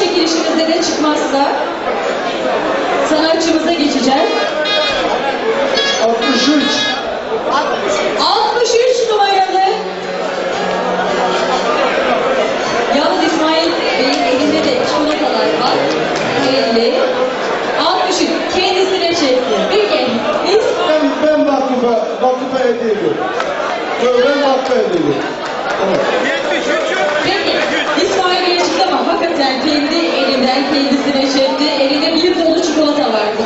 çekilişimizde de çıkmazsa sanatçımıza geçeceğiz. 63. 63 numaralı. Yalnız İsmail Bey'in elinde de çikolatalar var. Hayırlı. 63. Kendisine çekti. Peki biz Ben, ben vakıfa, vakıfa hediye ediyorum. Ben vakıfa hediye ediyorum.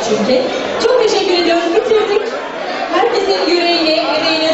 Çünkü. Çok teşekkür ediyoruz. Bitirdik. Herkesin yüreğine, emeğine